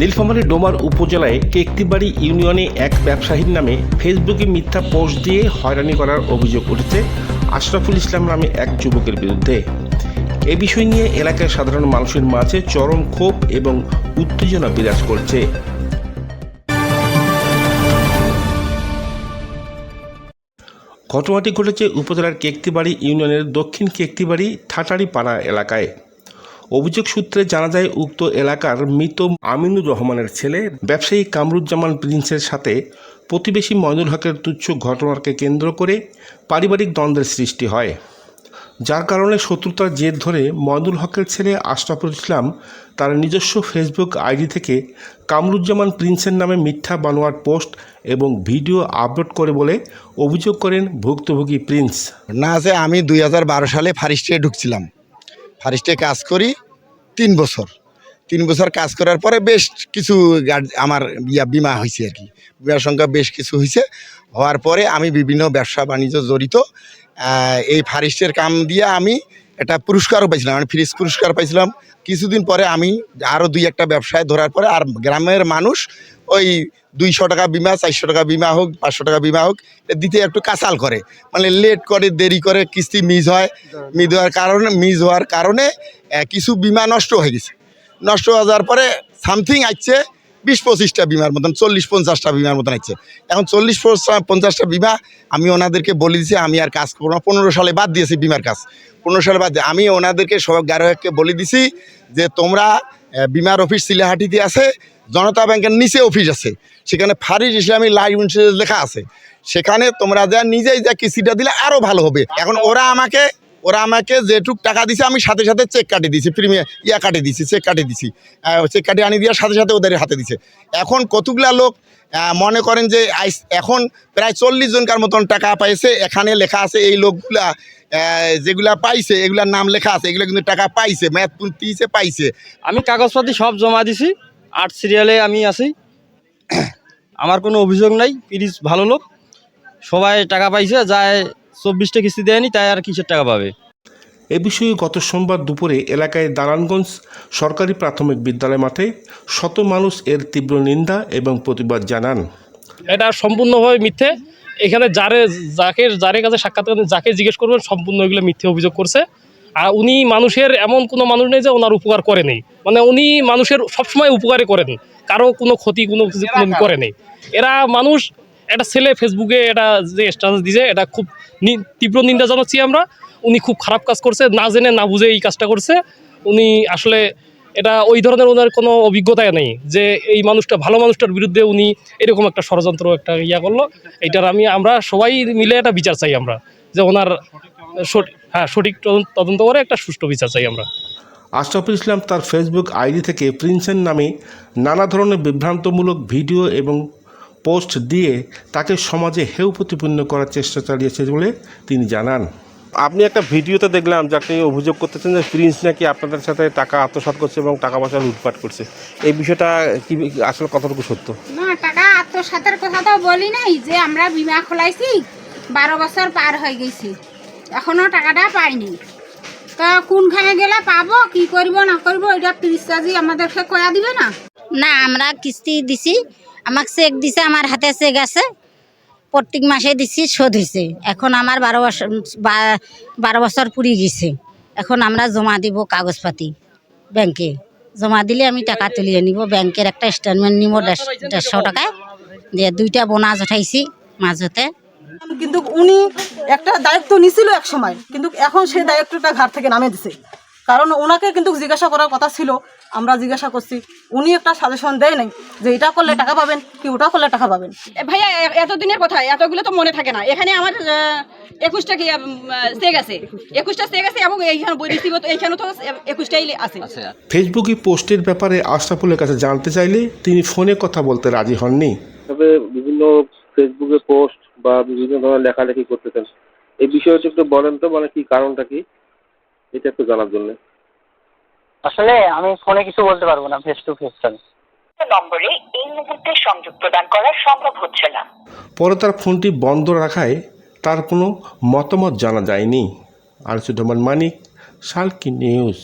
নীলফামারী ডোমার উপজেলায় কেকটিবাড়ি ইউনিয়নে এক ব্যবসায়ীর নামে ফেসবুকে মিথ্যা পোস্ট দিয়ে হয়রানি করার অভিযোগ উঠেছে আশরাফুল ইসলাম নামে এক যুবকের বিরুদ্ধে। এ বিষয় নিয়ে এলাকার সাধারণ মানুষের মাঝে চরম ক্ষোভ এবং উত্তেজনা বিরাজ করছে। ঘটনাটি ঘটেছে উপজেলার কেকতিবাড়ি ইউনিয়নের দক্ষিণ কেকতিবাড়ি ঠাটারি পাড়া এলাকায়। অভিযোগ সূত্রে জানা যায়, উক্ত এলাকার মৃত আমিনুর রহমানের ছেলে, ব্যবসায়ী কামরুজ্জামান প্রিন্সের সাথে প্রতিবেশী ময়নুল হকের তুচ্ছ ঘটনাকে কেন্দ্র করে পারিবারিক দ্বন্দ্বের সৃষ্টি হয়। যার কারণে শত্রুতার জের ধরে ময়নুল হকের ছেলে আশরাফুল ইসলাম তার নিজস্ব ফেসবুক আইডি থেকে কামরুজ্জামান প্রিন্সের নামে মিথ্যা বানোয়ার পোস্ট এবং ভিডিও আপলোড করে বলে অভিযোগ করেন ভুক্তভোগী প্রিন্স। না আছে আমি দুই হাজার বারো সালে ফারিস্টে ঢুকছিলাম। ফারিস্টে কাজ করি তিন বছর। তিন বছর কাজ করার পরে বেশ কিছু আমার ইয়া বিমা হয়েছে আর কি। বিমার সংখ্যা বেশ কিছু হয়েছে। হওয়ার পরে আমি বিভিন্ন ব্যবসা বাণিজ্য জড়িত এই ফারিস্টের কাম দিয়ে আমি একটা পুরস্কারও পাইছিলাম। মানে ফ্রিজ পুরস্কার পাইছিলাম। কিছুদিন পরে আমি আরও দুই একটা ব্যবসায় ধরার পরে আর গ্রামের মানুষ ওই দুইশো টাকা বিমা, চারশো টাকা বিমা হোক, পাঁচশো টাকা বিমা হোক দিতে একটু কাঁচাল করে। মানে লেট করে, দেরি করে, কিস্তি মিস হয়। মিস হওয়ার কারণে মিস হওয়ার কারণে কিছু বিমা নষ্ট হয়ে গেছে। নষ্ট হয়ে যাওয়ার পরে সামথিং আসছে, বিশ পঁচিশটা বিমার মতন, চল্লিশ পঞ্চাশটা বিমার মতন আসছে। এখন চল্লিশ পঞ্চা- পঞ্চাশটা বিমা আমি ওনাদেরকে বলে দিয়েছি আমি আর কাজ করব না। পনেরো সালে বাদ দিয়েছি বিমার কাজ। পনেরো সালে বাদ আমি ওনাদেরকে সব গ্রাহককে বলে দিছি যে তোমরা বিমার অফিস সিলেহাটিতে আছে জনতা ব্যাংকের নিচে অফিস আছে, সেখানে ফারিজ ইসলামী লাইফ ইন্স্যুরেন্স লেখা আছে। সেখানে তোমরা যা নিজেই যা কিস্তিটা দিলে আরও ভালো হবে। এখন ওরা আমাকে ওরা আমাকে যেটুক টাকা দিছে আমি সাথে সাথে চেক কাটে দিছি প্রিমিয়াম ইয়া কাটে দিছি চেক কাটে দিছি। চেক কাটে আনি দেওয়ার সাথে সাথে ওদের হাতে দিছে। এখন কতগুলা লোক মনে করেন যে এখন প্রায় চল্লিশ জনকার মতন টাকা পাইছে, এখানে লেখা আছে এই লোকগুলা যেগুলা পাইছে, এগুলার নাম লেখা আছে, এগুলো কিন্তু টাকা পাইছে ম্যাথ পাইছে। আমি কাগজপাতি সব জমা দিছি। আর্ট সিরিয়ালে আমি আছি। আমার কোনো অভিযোগ নাই পিরিজ ভালো লোক। সবাই টাকা পাইছে যায় চব্বিশটা কিস্তি দেয়নি তাই আর কিসের টাকা পাবে? এ বিষয়ে গত সোমবার দুপুরে এলাকায় দালানগঞ্জ সরকারি প্রাথমিক বিদ্যালয় মাঠে শত মানুষ এর তীব্র নিন্দা এবং প্রতিবাদ জানান। এটা সম্পূর্ণভাবে মিথ্যে। এখানে যারে যাকে যারে কাছে সাক্ষাৎ করেন যাকে জিজ্ঞেস করবেন সম্পূর্ণ এগুলো মিথ্যে অভিযোগ করছে। আর উনি মানুষের এমন কোনো মানুষ নেই যে ওনার উপকার করে নেই। মানে উনি মানুষের সবসময় উপকারই করেন। কারও কোনো ক্ষতি কোনো কিছু করে? নেই। এরা মানুষ একটা ছেলে ফেসবুকে এটা যে স্ট্যাটাস দিছে এটা খুব তীব্র নিন্দা জানাচ্ছি আমরা। উনি খুব খারাপ কাজ করছে না জেনে না বুঝে এই কাজটা করছে। উনি আসলে এটা ওই ধরনের ওনার কোনো অভিজ্ঞতাই নেই যে এই মানুষটা ভালো মানুষটার বিরুদ্ধে উনি এরকম একটা ষড়যন্ত্র একটা ইয়া করল। এইটার আমি আমরা সবাই মিলে একটা বিচার চাই আমরা যে ওনার হ্যাঁ সঠিক তদন্ত- তদন্ত করে একটা সুষ্ঠু বিচার চাই আমরা। আশরাফুল ইসলাম তার ফেসবুক আইডি থেকে প্রিন্সের নামে নানা ধরনের বিভ্রান্তমূলক ভিডিও এবং পোস্ট দিয়ে তাকে সমাজে হেউ প্রতিপন্ন করার চেষ্টা চালিয়েছে বলে তিনি জানান। আপনি একটা ভিডিওতে দেখলাম যে আপনি অভিযোগ করতেছেন যে প্রিন্স নাকি আপনাদের সাথে টাকা আত্মসাৎ করছে এবং টাকা পয়সা লুটপাট করছে। এই বিষয়টা কি আসলে কতটুকু সত্য? না টাকা আত্মসাতের কথা তো বলি নাই যে আমরা বিমা খোলাইছি বারো বছর পার হয়ে গেছি। এখনও টাকাটা পাইনি। তা কোনখানে গেলে পাবো, কি করব, না করব, এটা তিরিশাজি আমাদেরকে কয়া দিবে না? না, আমরা কিস্তি দিছি। আমাকে চেক দিছে, আমার হাতে চেক আছে। প্রত্যেক মাসে দিছি, শোধ হয়েছে এখন আমার বারো বছর বারো বছর পুরি গেছে। এখন আমরা জমা দিব কাগজপাতি ব্যাংকে। জমা দিলে আমি টাকা তুলিয়ে নিব। ব্যাংকের একটা স্টেটমেন্ট নিব দেড়- দেড়শো টাকায়। দিয়ে দুইটা বোনাস উঠাইছি মাঝতে। কিন্তু উনি একটা দায়িত্ব নিছিল এক সময় কিন্তু এখন সেই দায়িত্বটা ঘাট থেকে নামে দিছে। কারণ ওনাকে কিন্তু জিজ্ঞাসা করার কথা ছিল আমরা জিজ্ঞাসা করছি উনি একটা সাজেশন দেয় নাই যে এটা করলে টাকা পাবেন কি ওটা করলে টাকা পাবেন? ভাইয়া এতদিনের কথা এতগুলো তো মনে থাকে না। এখানে আমার একুশটা কি আছে? একুশটা চেক আছে এবং এইখানে রিসিভও তো এইখানে তো একুশটাই আছে। ফেসবুকে পোস্টের ব্যাপারে আশরাফুলের কাছে জানতে চাইলে তিনি ফোনে কথা বলতে রাজি হননি। তবে বিভিন্ন ফেসবুকে পোস্ট বা বিভিন্ন ধরনের লেখালেখি করতেছেন। এই বিষয়টা একটু বলেন তো মানে কি কারণটা কি? এটা একটু জানার জন্য। আসলে আমি ফোনে কিছু বলতে পারব না ফেস টু ফেস নম্বরে এই মুহূর্তে সংযোগ প্রদান করা সম্ভব হচ্ছে না। পরে তার ফোনটি বন্ধ রাখায় তার কোনো মতামত জানা যায়নি। আর আরসুজ্জামান মানিক সালকি নিউজ।